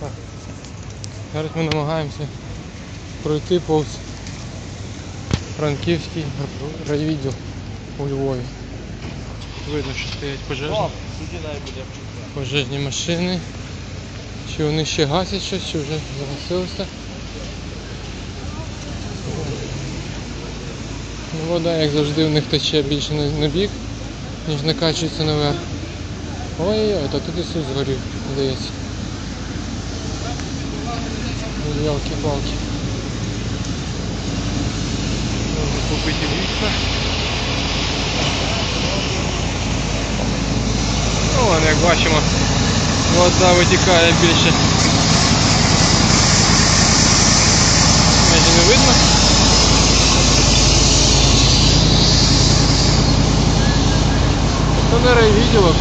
Так. Зараз ми намагаємося пройти повз Франківський райвідділ у Львові. Видно, що стоять пожежні, пожежні машини. Чи вони ще гасять щось, чи вже загасилося. Ну, Вода, як завжди, в них тече більше на, на бік, ніж накачується наверх. Ой-ой, та тут і Ісус згорів, здається. Ялки-палки. Можна побиті вікна. Ну, вон, як бачимо, вода витікає більше. Майже не видно. То не райвідділок,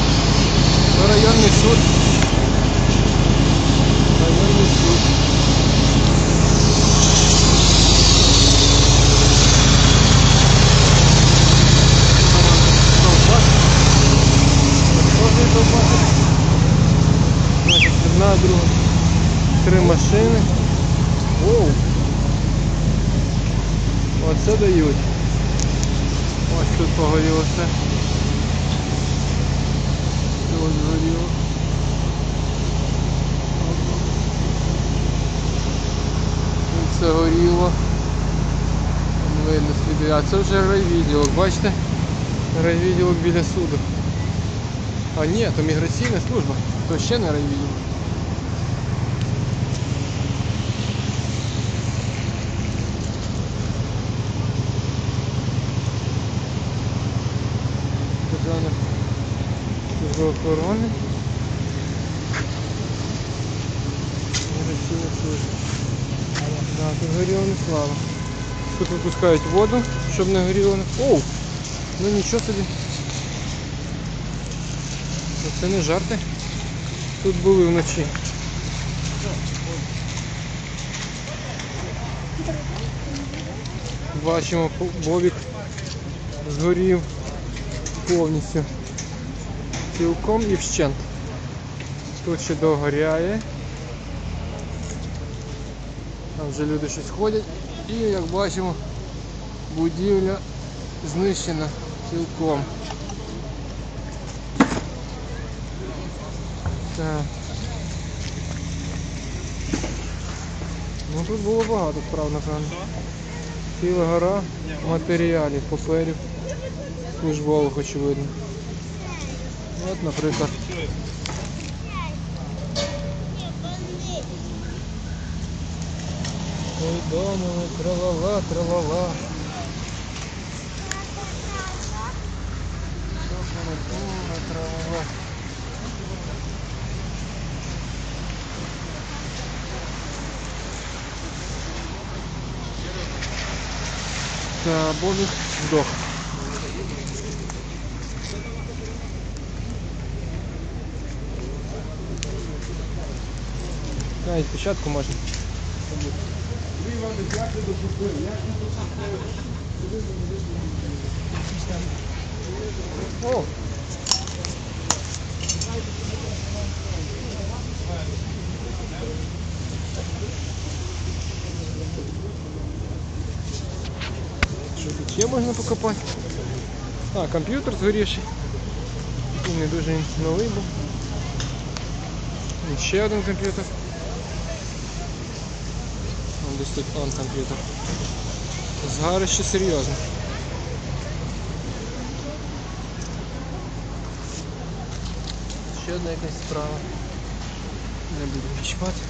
то районний суд. Одна. Три машини. Воу. Оце дають. Ось тут погоріло все. Ось згоріло. Все горіло. Видно сліди. А це вже райвідділок, бачите? Райвідділок біля суду. А ні, то міграційна служба, то ще не райвідділок. Державна служба охорони. Служба. Да, тут не слава. Тут випускають воду, щоб не горіло. Оу! Ну нічого собі. Ну, Це не жарти. Тут були вночі. Бачимо, бобік згорів повністю. Цілком і вщент. Тут ще догоряє. Там вже люди щось ходять. І як бачимо, будівля знищена цілком. Так. Ну тут було багато справ, напевно. Ціла гора матеріалів, паперів, службових, очевидно. От, наприклад. Ой, дома, тралала, тралала. тралала. Бобик сдох. Навіть спочатку можна. О! Що тут ще можна покопати? А, комп'ютер згорівший. Такий не дуже він новий був. І ще один комп'ютер. Тут он комп'ютер. Згарище серйозне. Ще одна якась справа. Не буду чіпати.